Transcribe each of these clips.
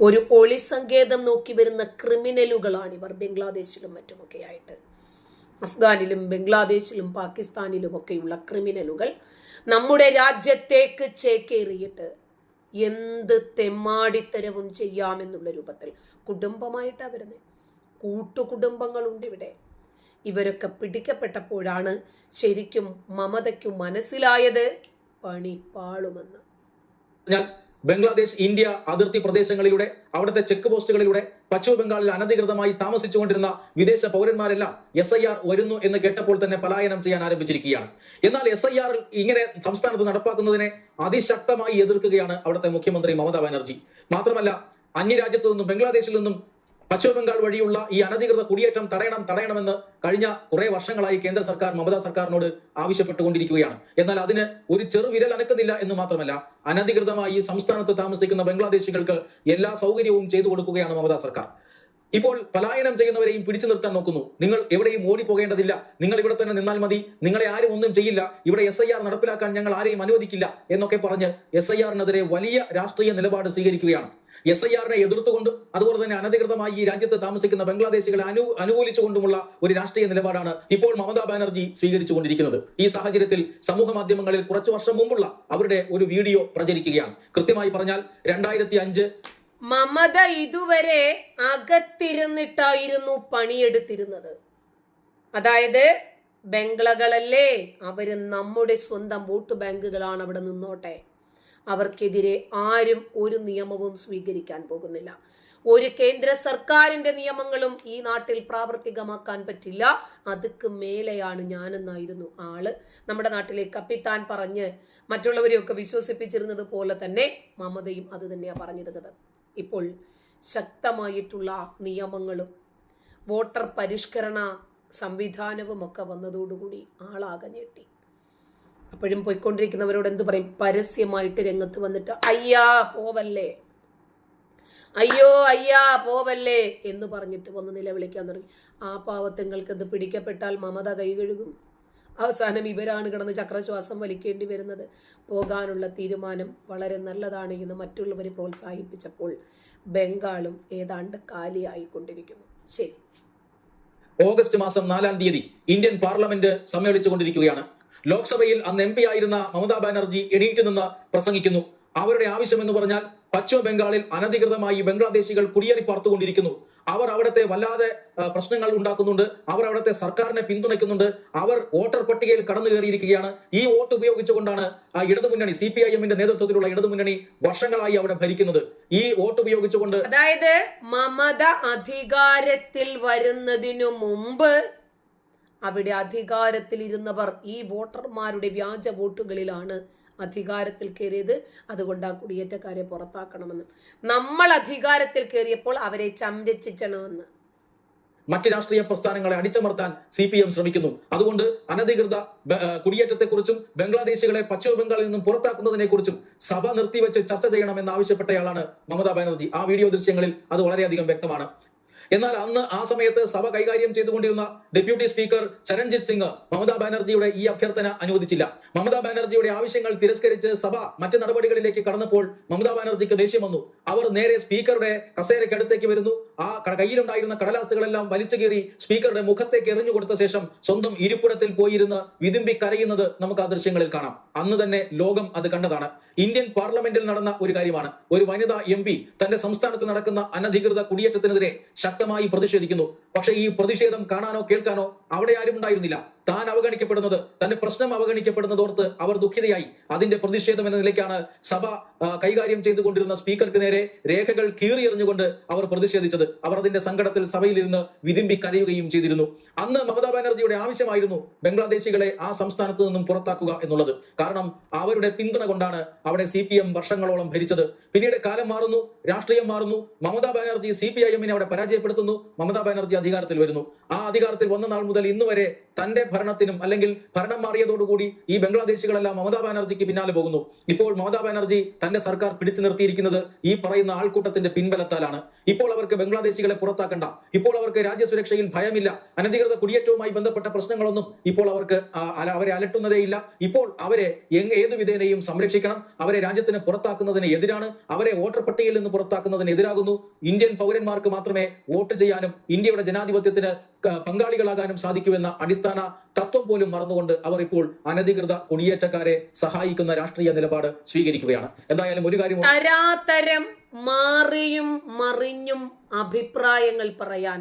ഒരു ഒളി സങ്കേതം നോക്കി വരുന്ന ക്രിമിനലുകളാണ് ഇവർ ബംഗ്ലാദേശിലും മറ്റുമൊക്കെ ആയിട്ട് അഫ്ഗാനിലും ബംഗ്ലാദേശിലും പാകിസ്ഥാനിലും ഒക്കെയുള്ള ക്രിമിനലുകൾ നമ്മുടെ രാജ്യത്തേക്ക് ചേക്കേറിയിട്ട് എന്ത് തെമ്മാടിത്തരവും ചെയ്യാമെന്നുള്ള രൂപത്തിൽ കുടുംബമായിട്ടാണ് വരുന്നത് കൂട്ടുകുടുംബങ്ങളുണ്ട് ഇവിടെ. ഇവരൊക്കെ പിടിക്കപ്പെട്ടപ്പോഴാണ് ശരിക്കും മമതയ്ക്കും മനസ്സിലായത് പണി പാളുമെന്ന്. ബംഗ്ലാദേശ് ഇന്ത്യ അതിർത്തി പ്രദേശങ്ങളിലൂടെ അവിടുത്തെ ചെക്ക് പോസ്റ്റുകളിലൂടെ പശ്ചിമ ബംഗാളിൽ അനധികൃതമായി താമസിച്ചുകൊണ്ടിരുന്ന വിദേശ പൗരന്മാരെല്ലാം എസ് ഐ ആർ വരുന്നു എന്ന് കേട്ടപ്പോൾ തന്നെ പലായനം ചെയ്യാൻ ആരംഭിച്ചിരിക്കുകയാണ്. എന്നാൽ എസ് ഐ ആർ ഇങ്ങനെ സംസ്ഥാനത്ത് നടപ്പാക്കുന്നതിനെ അതിശക്തമായി എതിർക്കുകയാണ് അവിടുത്തെ മുഖ്യമന്ത്രി മമതാ ബാനർജി. മാത്രമല്ല അന്യരാജ്യത്തു നിന്നും ബംഗ്ലാദേശിൽ നിന്നും പശ്ചിമ ബംഗാൾ വഴിയുള്ള ഈ അനധികൃത കുടിയേറ്റം തടയണം തടയണമെന്ന് കഴിഞ്ഞ കുറെ വർഷങ്ങളായി കേന്ദ്ര സർക്കാർ മമതാ സർക്കാരിനോട് ആവശ്യപ്പെട്ടുകൊണ്ടിരിക്കുകയാണ്. എന്നാൽ അതിന് ഒരു ചെറു വിരൽ അനക്കുന്നില്ല എന്ന് മാത്രമല്ല അനധികൃതമായി സംസ്ഥാനത്ത് താമസിക്കുന്ന ബംഗ്ലാദേശികൾക്ക് എല്ലാ സൗകര്യവും ചെയ്തു കൊടുക്കുകയാണ് മമതാ സർക്കാർ. ഇപ്പോൾ പലായനം ചെയ്യുന്നവരെയും പിടിച്ചു നിർത്താൻ നോക്കുന്നു. നിങ്ങൾ എവിടെയും ഓടിപ്പോകേണ്ടതില്ല. നിങ്ങൾ ഇവിടെ തന്നെ നിന്നാൽ മതി. നിങ്ങളെ ആരും ഒന്നും ചെയ്യില്ല. ഇവിടെ എസ് ഐ ആർ നടപ്പിലാക്കാൻ ഞങ്ങൾ ആരെയും അനുവദിക്കില്ല എന്നൊക്കെ പറഞ്ഞ് എസ് ഐ ആറിനെതിരെ വലിയ രാഷ്ട്രീയ നിലപാട് സ്വീകരിക്കുകയാണ്. എസ് ഐ ആറിനെ എതിർത്തുകൊണ്ട് അതുപോലെ തന്നെ അനധികൃതമായി ഈ രാജ്യത്ത് താമസിക്കുന്ന ബംഗ്ലാദേശികളെ അനു അനുകൂലിച്ചുകൊണ്ടുമുള്ള ഒരു രാഷ്ട്രീയ നിലപാടാണ് ഇപ്പോൾ മമതാ ബാനർജി സ്വീകരിച്ചുകൊണ്ടിരിക്കുന്നത്. ഈ സാഹചര്യത്തിൽ സമൂഹ മാധ്യമങ്ങളിൽ കുറച്ചു വർഷം മുമ്പുള്ള അവരുടെ ഒരു വീഡിയോ പ്രചരിക്കുകയാണ്. കൃത്യമായി പറഞ്ഞാൽ രണ്ടായിരത്തി മമത ഇതുവരെ അകത്തിരുന്നിട്ടായിരുന്നു പണിയെടുത്തിരുന്നത്. അതായത് ബംഗ്ലകളല്ലേ അവർ നമ്മുടെ സ്വന്തം വോട്ട് ബാങ്കുകളാണ് അവിടെ നിന്നോട്ടെ. അവർക്കെതിരെ ആരും ഒരു നിയമവും സ്വീകരിക്കാൻ പോകുന്നില്ല. ഒരു കേന്ദ്ര സർക്കാരിന്റെ നിയമങ്ങളും ഈ നാട്ടിൽ പ്രാവർത്തികമാക്കാൻ പറ്റില്ല. അതുക്ക് മേലെയാണ് ഞാനെന്നായിരുന്നു ആൾ. നമ്മുടെ നാട്ടിലെ കപ്പിത്താൻ പറഞ്ഞ് മറ്റുള്ളവരെയൊക്കെ വിശ്വസിപ്പിച്ചിരുന്നത് പോലെ തന്നെ മമതയും അത് തന്നെയാണ് പറഞ്ഞിരുന്നത്. ഇപ്പോൾ ശക്തമായിട്ടുള്ള നിയമങ്ങളും വോട്ടർ പരിഷ്കരണ സംവിധാനവും ഒക്കെ വന്നതോടുകൂടി ആളാകെ ഞെട്ടി. അപ്പോഴും പോയിക്കൊണ്ടിരിക്കുന്നവരോട് എന്ത് പറയും? പരസ്യമായിട്ട് രംഗത്ത് വന്നിട്ട് അയ്യാ പോവല്ലേ. അയ്യോ അയ്യാ പോവല്ലേ എന്ന് പറഞ്ഞിട്ട് വന്ന് നിലവിളിക്കാൻ തുടങ്ങി. ആ പാവത്തുങ്ങൾക്ക് ഇത് പിടിക്കപ്പെട്ടാൽ മമത കൈ കഴുകും. അവസാനം ഇവരാണ് കിടന്ന് ചക്രശ്വാസം വലിക്കേണ്ടി വരുന്നത്. പോകാനുള്ള തീരുമാനം വളരെ നല്ലതാണ് എന്ന് മറ്റുള്ളവർ പ്രോത്സാഹിപ്പിച്ചപ്പോൾ ബംഗാളും ഏതാണ്ട് കാലിയായിക്കൊണ്ടിരിക്കുന്നു. ശരി. ഓഗസ്റ്റ് മാസം നാലാം തീയതി ഇന്ത്യൻ പാർലമെന്റ് സമ്മേളിച്ചുകൊണ്ടിരിക്കുകയാണ്. ലോക്സഭയിൽ അന്ന് എം പി ആയിരുന്ന മമതാ ബാനർജി എണീറ്റ് നിന്ന് പ്രസംഗിക്കുന്നു. അവരുടെ ആവശ്യം എന്ന് പറഞ്ഞാൽ പശ്ചിമ ബംഗാളിൽ അനധികൃതമായി ബംഗ്ലാദേശികൾ കുടിയേറി പാർത്തുകൊണ്ടിരിക്കുന്നു. അവർ അവിടുത്തെ വല്ലാതെ പ്രശ്നങ്ങൾ ഉണ്ടാക്കുന്നുണ്ട്. അവർ അവിടുത്തെ സർക്കാരിനെ പിന്തുണയ്ക്കുന്നുണ്ട്. അവർ വോട്ടർ പട്ടികയിൽ കടന്നു കയറിയിരിക്കുകയാണ്. ഈ വോട്ട് ഉപയോഗിച്ചുകൊണ്ടാണ് ആ ഇടതുമുന്നണി സി പി ഐ എമ്മിന്റെ നേതൃത്വത്തിലുള്ള ഇടതുമുന്നണി വർഷങ്ങളായി അവിടെ ഭരിക്കുന്നത്. ഈ വോട്ട് ഉപയോഗിച്ചുകൊണ്ട് അതായത് മമത അധികാരത്തിൽ വരുന്നതിനു മുമ്പ് അവിടെ അധികാരത്തിലിരുന്നവർ ഈ വോട്ടർമാരുടെ വ്യാജ വോട്ടുകളിലാണ് അധികാരത്തിൽ കയറിയത് അതുകൊണ്ട് ആ കുടിയേറ്റക്കാരെ പുറത്താക്കണമെന്ന്. നമ്മൾ അധികാരത്തിൽ കയറിയപ്പോൾ അവരെ സംരക്ഷിക്കണമെന്ന് മറ്റ് രാഷ്ട്രീയ പ്രസ്ഥാനങ്ങളെ അടിച്ചമർത്താൻ സി പി എം ശ്രമിക്കുന്നു. അതുകൊണ്ട് അനധികൃത കുടിയേറ്റത്തെക്കുറിച്ചും ബംഗ്ലാദേശികളെ പശ്ചിമ ബംഗാളിൽ നിന്നും പുറത്താക്കുന്നതിനെ കുറിച്ചും സഭ നിർത്തിവെച്ച് ചർച്ച ചെയ്യണമെന്ന് ആവശ്യപ്പെട്ടയാളാണ് മമതാ ബാനർജി. ആ വീഡിയോ ദൃശ്യങ്ങളിൽ അത് വളരെയധികം വ്യക്തമാണ്. എന്നാൽ അന്ന് ആ സമയത്ത് സഭ കൈകാര്യം ചെയ്തുകൊണ്ടിരുന്ന ഡെപ്യൂട്ടി സ്പീക്കർ ചരൺജിത് സിംഗ് മമതാ ബാനർജിയുടെ ഈ അഭ്യർത്ഥന അനുവദിച്ചില്ല. മമതാ ബാനർജിയുടെ ആവശ്യങ്ങൾ തിരസ്കരിച്ച് സഭ മറ്റു നടപടികളിലേക്ക് കടന്നപ്പോൾ മമതാ ബാനർജിക്ക് ദേഷ്യം വന്നു. അവർ നേരെ സ്പീക്കറുടെ കസേരക്കടുത്തേക്ക് വരുന്നു. ആ കയ്യിലുണ്ടായിരുന്ന കടലാസുകളെല്ലാം വലിച്ചു കീറി സ്പീക്കറുടെ മുഖത്തേക്ക് എറിഞ്ഞു കൊടുത്ത ശേഷം സ്വന്തം ഇരിപ്പിടത്തിൽ പോയിരുന്ന് വിതുമ്പി കരയുന്നത് നമുക്ക് ആ ദൃശ്യങ്ങളിൽ കാണാം. അന്ന് തന്നെ ലോകം അത് കണ്ടതാണ്. ഇന്ത്യൻ പാർലമെന്റിൽ നടന്ന ഒരു കാര്യമാണ്. ഒരു വനിതാ എം തന്റെ സംസ്ഥാനത്ത് നടക്കുന്ന അനധികൃത കുടിയേറ്റത്തിനെതിരെ ശക്തമായി പ്രതിഷേധിക്കുന്നു. പക്ഷേ ഈ പ്രതിഷേധം കാണാനോ കേൾക്കാനോ അവിടെ ആരും ഉണ്ടായിരുന്നില്ല. താൻ അവഗണിക്കപ്പെടുന്നത് തന്റെ പ്രശ്നം അവഗണിക്കപ്പെടുന്നതോർത്ത് അവർ ദുഃഖിതയായി. അതിന്റെ പ്രതിഷേധം എന്ന നിലയ്ക്കാണ് സഭ കൈകാര്യം ചെയ്തുകൊണ്ടിരുന്ന സ്പീക്കർക്ക് നേരെ രേഖകൾ കീറിയെറിഞ്ഞുകൊണ്ട് അവർ പ്രതിഷേധിച്ചത്. അവർ അതിന്റെ സങ്കടത്തിൽ സഭയിലിരുന്ന് വിതിമ്പി കരയുകയും ചെയ്തിരുന്നു. അന്ന് മമതാ ബാനർജിയുടെ ആവശ്യമായിരുന്നു ബംഗ്ലാദേശികളെ ആ സംസ്ഥാനത്ത് നിന്നും പുറത്താക്കുക എന്നുള്ളത്. കാരണം അവരുടെ പിന്തുണ കൊണ്ടാണ് അവിടെ സി പി എം വർഷങ്ങളോളം ഭരിച്ചത്. പിന്നീട് കാലം മാറുന്നു രാഷ്ട്രീയം മാറുന്നു. Mamata Banerjee C P I എമ്മിനെ അവിടെ പരാജയപ്പെടുത്തുന്നു. മമതാ ബാനർജി അധികാരത്തിൽ വരുന്നു. ആ അധികാരത്തിൽ വന്ന നാൾ മുതൽ ഇന്ന് വരെ തന്റെ ഭരണത്തിനും അല്ലെങ്കിൽ ഭരണം മാറിയതോടുകൂടി ഈ ബംഗ്ലാദേശികളെല്ലാം മമതാ ബാനർജിക്ക് പിന്നാലെ പോകുന്നു. ഇപ്പോൾ മമതാ ബാനർജി തന്റെ സർക്കാർ പിടിച്ചു നിർത്തിയിരിക്കുന്നത് ഈ പറയുന്ന ആൾക്കൂട്ടത്തിന്റെ പിൻബലത്താലാണ്. ഇപ്പോൾ അവർക്ക് ബംഗ്ലാദേശികളെ പുറത്താക്കണ്ട. ഇപ്പോൾ അവർക്ക് രാജ്യസുരക്ഷയിൽ ഭയമില്ല. അനധികൃത കുടിയേറ്റവുമായി ബന്ധപ്പെട്ട പ്രശ്നങ്ങളൊന്നും ഇപ്പോൾ അവർക്ക് അവരെ അലട്ടുന്നതേ അവരെ അലട്ടുന്നതേയില്ല ഇപ്പോൾ അവരെ ഏതു വിധേനയും സംരക്ഷിക്കണം. അവരെ രാജ്യത്തിന് പുറത്താക്കുന്നതിന് എതിരാണ്. അവരെ വോട്ടർ പട്ടികയിൽ നിന്ന് പുറത്താക്കുന്നതിന് എതിരാകുന്നു. ഇന്ത്യൻ പൗരന്മാർക്ക് മാത്രമേ വോട്ട് ചെയ്യാനും ഇന്ത്യയുടെ ജനാധിപത്യത്തിന് പങ്കാളികളാകാനും സാധിക്കുമെന്ന അടിസ്ഥാന തത്വം പോലും മറന്നുകൊണ്ട് അവർ ഇപ്പോൾ അനധികൃത കുടിയേറ്റക്കാരെ സഹായിക്കുന്ന രാഷ്ട്രീയ നിലപാട് സ്വീകരിക്കുകയാണ്. എന്തായാലും ഒരു കാര്യം തരാതരം മാറിയും മറിഞ്ഞും അഭിപ്രായങ്ങൾ പറയാൻ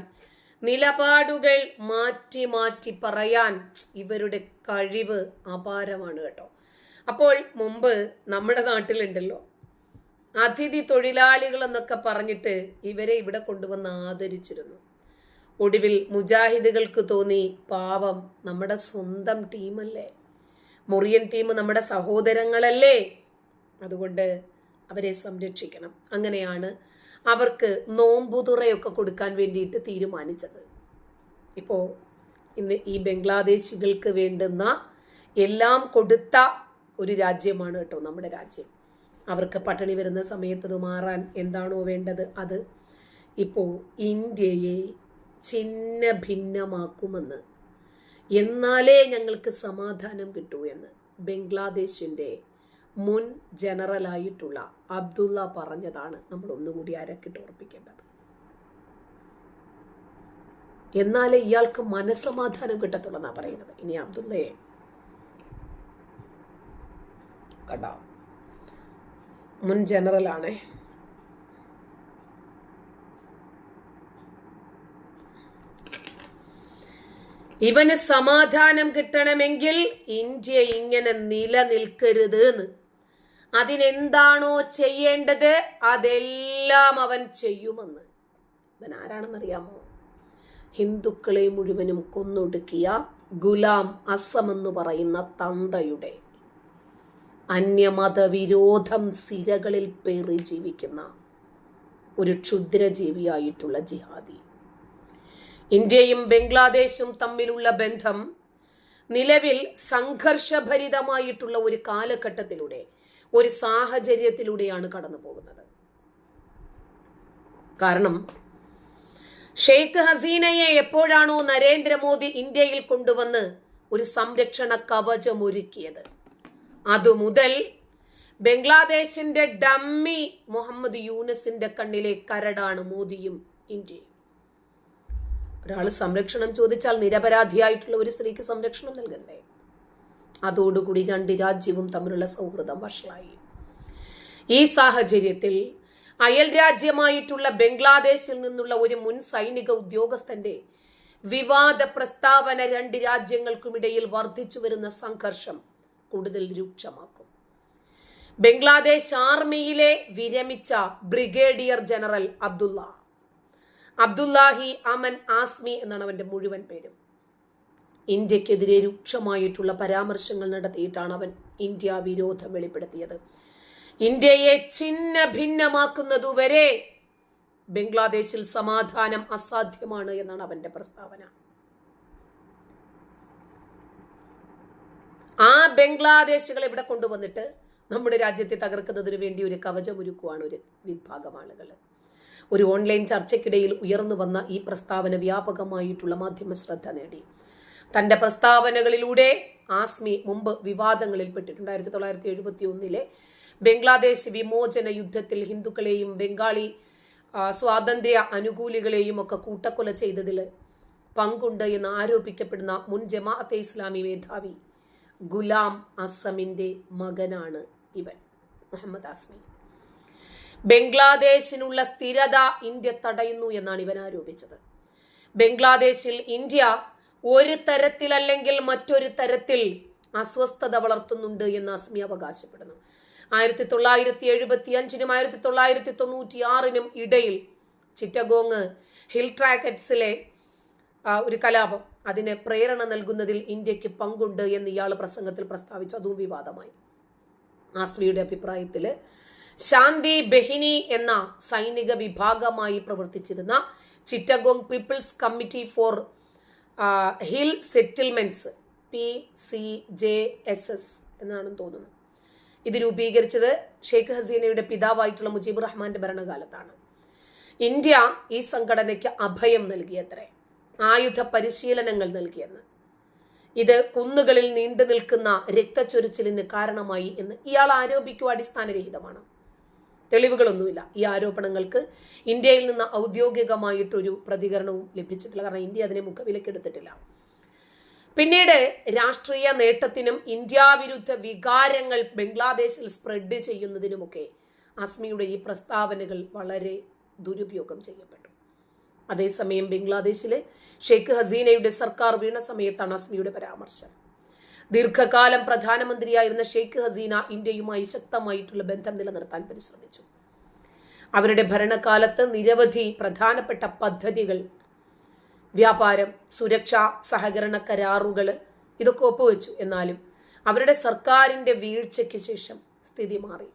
നിലപാടുകൾ മാറ്റി മാറ്റി പറയാൻ ഇവരുടെ കഴിവ് അപാരമാണ് കേട്ടോ. അപ്പോൾ മുമ്പ് നമ്മുടെ നാട്ടിലുണ്ടല്ലോ അതിഥി തൊഴിലാളികൾ എന്നൊക്കെ പറഞ്ഞിട്ട് ഇവരെ ഇവിടെ കൊണ്ടുവന്ന് ആദരിച്ചിരുന്നു. ഒടുവിൽ മുജാഹിദുകൾക്ക് തോന്നി പാവം നമ്മുടെ സ്വന്തം ടീമല്ലേ? മുറിയൻ ടീം നമ്മുടെ സഹോദരങ്ങളല്ലേ? അതുകൊണ്ട് അവരെ സംരക്ഷിക്കണം. അങ്ങനെയാണ് അവർക്ക് നോമ്പുതുറയൊക്കെ കൊടുക്കാൻ വേണ്ടിയിട്ട് തീരുമാനിച്ചത്. ഇപ്പോൾ ഇന്ന് ഈ ബംഗ്ലാദേശികൾക്ക് വേണ്ടുന്ന എല്ലാം കൊടുത്ത ഒരു രാജ്യമാണ് കേട്ടോ നമ്മുടെ രാജ്യം. അവർക്ക് പട്ടിണി വരുന്ന സമയത്ത് മാറാൻ എന്താണോ വേണ്ടത്? അത് ഇപ്പോൾ ഇന്ത്യയെ ചിന്ന ഭിന്നമാക്കുമെന്ന്. എന്നാലേ ഞങ്ങൾക്ക് സമാധാനം കിട്ടൂ എന്ന് ബംഗ്ലാദേശിന്റെ മുൻ ജനറലായിട്ടുള്ള അബ്ദുള്ള പറഞ്ഞതാണ് നമ്മൾ ഒന്നുകൂടി അരക്കിട്ട് ഉറപ്പിക്കേണ്ടത്. എന്നാലേ ഇയാൾക്ക് മനസ്സമാധാനം കിട്ടത്തുള്ളൂ എന്നാ പറയുന്നത്. ഇനി അബ്ദുള്ളയെ കണ്ട? മുൻ ജനറലാണേ ഇവന് സമാധാനം കിട്ടണമെങ്കിൽ ഇന്ത്യ ഇങ്ങനെ നിലനിൽക്കരുത് എന്ന് അതിനെന്താണോ ചെയ്യേണ്ടത് അതെല്ലാം അവൻ ചെയ്യുമെന്ന്. ഇവൻ ആരാണെന്നറിയാമോ ഹിന്ദുക്കളെ മുഴുവനും കൊന്നൊടുക്കിയ ഗുലാം അസം എന്ന് പറയുന്ന തന്തയുടെ അന്യമതവിരോധം സിരകളിൽ പേറി ജീവിക്കുന്ന ഒരു ക്ഷുദ്രജീവിയായിട്ടുള്ള ജിഹാദി. ഇന്ത്യയും ബംഗ്ലാദേശും തമ്മിലുള്ള ബന്ധം നിലവിൽ സംഘർഷഭരിതമായിട്ടുള്ള ഒരു കാലഘട്ടത്തിലൂടെ ഒരു സാഹചര്യത്തിലൂടെയാണ് കടന്നു പോകുന്നത് കാരണം ഷെയ്ഖ് ഹസീനയെ എപ്പോഴാണോ നരേന്ദ്രമോദി ഇന്ത്യയിൽ കൊണ്ടുവന്ന് ഒരു സംരക്ഷണ കവചം ഒരുക്കിയത്? അതുമുതൽ ബംഗ്ലാദേശിന്റെ ഡമ്മി മുഹമ്മദ് യൂനസിന്റെ കണ്ണിലെ കരടാണ് മോദിയും ഇന്ത്യയും. ഒരാൾ സംരക്ഷണം ചോദിച്ചാൽ നിരപരാധിയായിട്ടുള്ള ഒരു സ്ത്രീക്ക് സംരക്ഷണം നൽകണ്ടേ? അതോടുകൂടി രണ്ട് രാജ്യവും തമ്മിലുള്ള സൗഹൃദം വഷളായി. ഈ സാഹചര്യത്തിൽ അയൽ രാജ്യമായിട്ടുള്ള ബംഗ്ലാദേശിൽ നിന്നുള്ള ഒരു മുൻ സൈനിക ഉദ്യോഗസ്ഥന്റെ വിവാദ പ്രസ്താവന രണ്ട് രാജ്യങ്ങൾക്കുമിടയിൽ വർദ്ധിച്ചു വരുന്ന സംഘർഷം കൂടുതൽ രൂക്ഷമാക്കും. ബംഗ്ലാദേശ് ആർമിയിലെ വിരമിച്ച ബ്രിഗേഡിയർ ജനറൽ അബ്ദുള്ള അബ്ദുല്ലാഹി അമൻ ആസ്മി എന്നാണ് അവന്റെ മുഴുവൻ പേര്. ഇന്ത്യക്കെതിരെ രൂക്ഷമായിട്ടുള്ള പരാമർശങ്ങൾ നടത്തിയിട്ടാണ് അവൻ ഇന്ത്യ വിരോധം വെളിപ്പെടുത്തിയത്. ഇന്ത്യയെ ഛിന്ന ഭിന്നമാക്കുന്നതുവരെ ബംഗ്ലാദേശിൽ സമാധാനം അസാധ്യമാണ് എന്നാണ് അവന്റെ പ്രസ്താവന. ആ ബംഗ്ലാദേശികളെ ഇവിടെ കൊണ്ടുവന്നിട്ട് നമ്മുടെ രാജ്യത്തെ തകർക്കുന്നതിന് വേണ്ടി ഒരു കവചമൊരുക്കുവാണ് ഒരു വിഭാഗം ആളുകൾ ഒരു ഓൺലൈൻ ചർച്ചയ്ക്കിടയിൽ ഉയർന്നു വന്ന ഈ പ്രസ്താവന വ്യാപകമായിട്ടുള്ള മാധ്യമ ശ്രദ്ധ നേടി. തന്റെ പ്രസ്താവനകളിലൂടെ ആസ്മി മുമ്പ് വിവാദങ്ങളിൽ പെട്ടിട്ടുണ്ട്. ആയിരത്തി തൊള്ളായിരത്തി എഴുപത്തി ഒന്നിലെ ബംഗ്ലാദേശ് വിമോചന യുദ്ധത്തിൽ ഹിന്ദുക്കളെയും ബംഗാളി സ്വാതന്ത്ര്യ അനുകൂലികളെയും ഒക്കെ കൂട്ടക്കൊല ചെയ്തതിൽ പങ്കുണ്ട് എന്ന് ആരോപിക്കപ്പെടുന്ന മുൻ ജമാഅത്തെ ഇസ്ലാമി മേധാവി ഗുലാം അസമിന്റെ മകനാണ് ഇവൻ മുഹമ്മദ് ആസ്മി. ബംഗ്ലാദേശിനുള്ള സ്ഥിരത ഇന്ത്യ തടയുന്നു എന്നാണ് ഇവൻ ആരോപിച്ചത്. ബംഗ്ലാദേശിൽ ഇന്ത്യ ഒരു തരത്തിലല്ലെങ്കിൽ മറ്റൊരു തരത്തിൽ അസ്വസ്ഥത വളർത്തുന്നുണ്ട് എന്ന് അസ്മി അവകാശപ്പെടുന്നു. ആയിരത്തി തൊള്ളായിരത്തി എഴുപത്തി അഞ്ചിനും ആയിരത്തി തൊള്ളായിരത്തി തൊണ്ണൂറ്റി ആറിനും ഇടയിൽ ചിറ്റഗോങ് ഹിൽ ട്രാക്കറ്റ്സിലെ ഒരു കലാപം അതിന് പ്രേരണ നൽകുന്നതിൽ ഇന്ത്യയ്ക്ക് പങ്കുണ്ട് എന്ന് ഇയാൾ പ്രസംഗത്തിൽ പ്രസ്താവിച്ചു. അതും വിവാദമായി. ആസ്മിയുടെ അഭിപ്രായത്തിൽ ശാന്തി ബെഹിനി എന്ന സൈനിക വിഭാഗമായി പ്രവർത്തിച്ചിരുന്ന Chittagong peoples committee for hill settlements P C J S S എന്നാണ് തോന്നുന്നത് ഇത് രൂപീകരിച്ചത് ഷെയ്ഖ് ഹസീനയുടെ പിതാവായിട്ടുള്ള മുജീബ് റഹ്മാന്റെ ഭരണകാലത്താണ്. ഇന്ത്യ ഈ സംഘടനയ്ക്ക് അഭയം നൽകിയത്രേ ആയുധ പരിശീലനങ്ങൾ നൽകിയെന്ന്. ഇത് കുന്നുകളിൽ നീണ്ടു നിൽക്കുന്ന രക്തച്ചൊരിച്ചിലിന് കാരണമായി എന്ന് ഇയാൾ ആരോപിക്കുക അടിസ്ഥാനരഹിതമാണ്. തെളിവുകളൊന്നുമില്ല. ഈ ആരോപണങ്ങൾക്ക് ഇന്ത്യയിൽ നിന്ന് ഔദ്യോഗികമായിട്ടൊരു പ്രതികരണവും ലഭിച്ചിട്ടില്ല. കാരണം ഇന്ത്യ അതിനെ മുഖവിലക്കെടുത്തിട്ടില്ല പിന്നീട് രാഷ്ട്രീയ നേട്ടത്തിനും ഇന്ത്യ വിരുദ്ധ വികാരങ്ങൾ ബംഗ്ലാദേശിൽ സ്പ്രെഡ് ചെയ്യുന്നതിനുമൊക്കെ അസ്മിയുടെ ഈ പ്രസ്താവനകൾ വളരെ ദുരുപയോഗം ചെയ്യപ്പെട്ടു. അതേസമയം ബംഗ്ലാദേശിലെ ഷെയ്ഖ് ഹസീനയുടെ സർക്കാർ വീണ സമയത്താണ് അസ്മിയുടെ പരാമർശം. ദീർഘകാലം പ്രധാനമന്ത്രിയായിരുന്ന ഷെയ്ഖ് ഹസീന ഇന്ത്യയുമായി ശക്തമായിട്ടുള്ള ബന്ധം നിലനിർത്താൻ പരിശ്രമിച്ചു. അവരുടെ ഭരണകാലത്ത് നിരവധി പ്രധാനപ്പെട്ട പദ്ധതികൾ വ്യാപാരം സുരക്ഷ സഹകരണ കരാറുകൾ ഇതൊക്കെ ഒപ്പുവെച്ചു. എന്നാലും അവരുടെ സർക്കാരിന്റെ വീഴ്ചയ്ക്ക് ശേഷം സ്ഥിതി മാറി.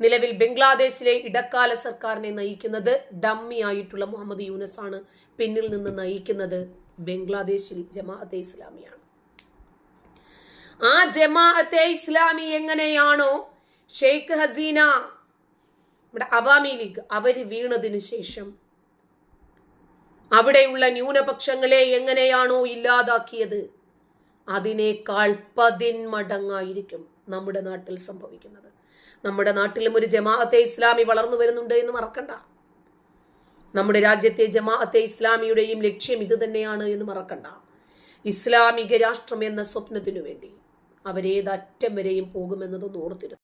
നിലവിൽ ബംഗ്ലാദേശിലെ ഇടക്കാല സർക്കാരിനെ നയിക്കുന്നത് ഡമ്മി ആയിട്ടുള്ള മുഹമ്മദ് യൂനസ് ആണ് പിന്നിൽ നിന്ന് നയിക്കുന്നത് ബംഗ്ലാദേശിൽ ജമാഅത്തെ ഇസ്ലാമിയാണ്. ആ ജമാഅത്തെ ഇസ്ലാമി എങ്ങനെയാണോ? ഷെയ്ഖ് ഹസീന ഇവിടെ അവാമി ലീഗ് അവർ വീണതിനു ശേഷം അവിടെയുള്ള ന്യൂനപക്ഷങ്ങളെ എങ്ങനെയാണോ ഇല്ലാതാക്കിയത്? അതിനേക്കാൾ പതിന്മടങ്ങായിരിക്കും നമ്മുടെ നാട്ടിൽ സംഭവിക്കുന്നത്. നമ്മുടെ നാട്ടിലും ഒരു ജമാഅത്തെ ഇസ്ലാമി വളർന്നു വരുന്നുണ്ട് എന്ന് മറക്കണ്ട. നമ്മുടെ രാജ്യത്തെ ജമാഅത്തെ ഇസ്ലാമിയുടെയും ലക്ഷ്യം ഇത് തന്നെയാണ് എന്ന് മറക്കണ്ട. ഇസ്ലാമിക രാഷ്ട്രം എന്ന സ്വപ്നത്തിനു വേണ്ടി അവരേതറ്റം വരെയും പോകുമെന്നതൊന്ന് ഓർത്തിരുന്നു.